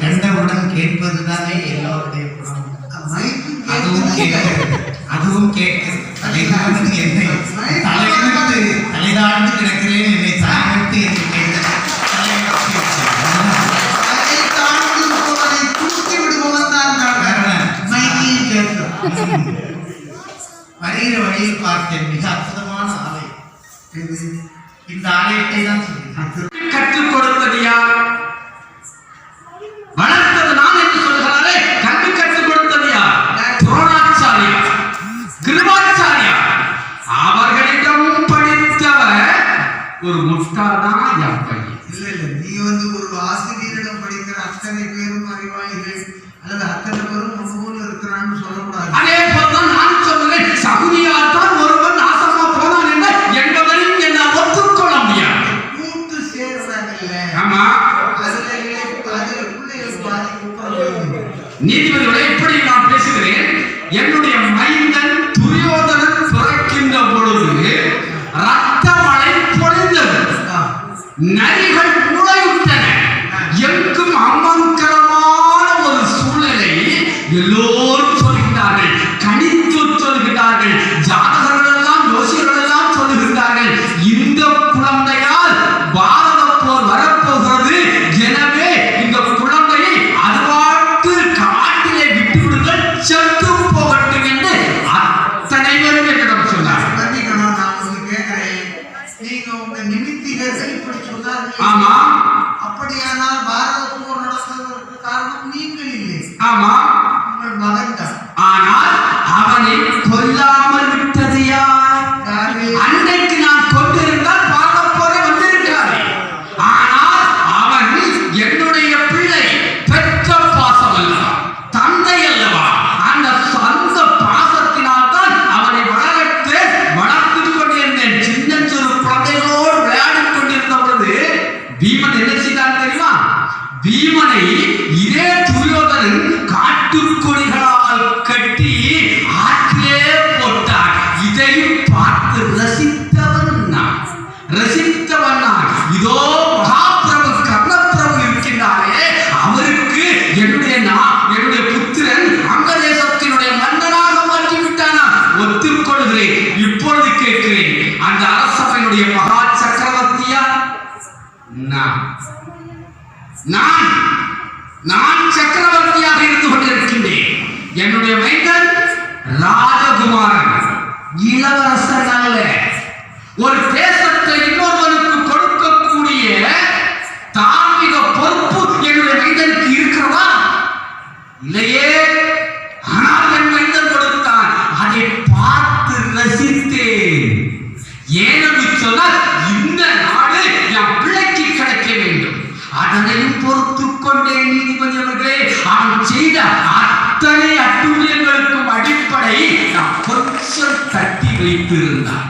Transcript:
கண்டவுடன் கேட்பதுதானே எல்லோருடைய குணம்? அதுவும் கேட்கிறது அதுவும் கேட்கிறது தலைதாழ்ந்து என்னை தலையிட்டு தலைதாழ்ந்து கிடக்கிறேன் என்னை தலையிட்டு வருகிற வழியில் பார்த்தேன். மிக அற்புதமான ஆலை இந்த ஆலயத்தை தான் சொல்கிறேன் கற்றுக் கொடுத்தது யார்? ஒரு என் பையன் இல்ல இல்ல நீ வந்து ஒரு ஆசிரியரிடம் படிக்கிற அத்தனை பேரும் அறிவாளிகள் அல்லது அத்தனை பேரும் ஒன்று இருக்கிறான்னு சொல்லக்கூடாது. அதே போலதான் நான் சொல்கிறேன் சகுதியால் தான் ஒருவன் நாசமா போனான் என்று என்பதையும் என்னால் ஒத்துக்கொள்ள முடியாது. கூட்டு சேர்றாங்கல்ல ஆமா. அதுல இளைப்பு அதுல பிள்ளைகள் பாதிக்கப்படுறது நீதிபதியோட இப்படி நான் பேசுகிறேன். என்னுடைய மைந்தன் नाही ஆமா. அப்படியானால் பாரத போர் நடந்ததற்கு காரணம் நீங்கள் இல்லை. ஆமா. பீமனை இதே துரியோதனன் காட்டுக்கொடிகளால் கட்டி ஆற்றிலே போட்டார் இதையும் பார்த்து ரசித்தவன் நான். ரசித்தவன் நான் இதோ மகாபிரபு கர்ணப்பிரபு இருக்கின்றாரே. அவருக்கு என்னுடைய நான் என்னுடைய புத்திரன் அங்கதேசத்தினுடைய மன்னனாக மாற்றி விட்டானா ஒத்துக்கொள்கிறேன். இப்பொழுது கேட்கிறேன் அந்த அரசவையினுடைய மகா சக்கரவர்த்தியா? நான். நான் நான் சக்கரவர்த்தியாக இருந்து கொண்டிருக்கின்றேன். என்னுடைய மைந்தன் ராஜகுமாரன். இளவரசன் அல்ல. ஒரு தேசத்தை இன்னொருவனுக்கு கொடுக்கக்கூடிய தார்மீக பொறுப்பு என்னுடைய மைந்தனுக்கு இருக்கிறதா? இல்லையே. ஆனால் என் மைந்தன் கொடுத்தான். அதை பார்த்து ரசித்தேன். ஏனென்று சொன்னால் இந்த நாடு என் பிள்ளைக்கு கிடைக்க வேண்டும் அதனையும் பொறுத்துக் கொண்டே நீதிபதி அவர்களே அவன் செய்த அத்தனை அட்டுழியங்களுக்கும் அடிப்படை நான் கொஞ்சம் தட்டி வைத்திருந்தான்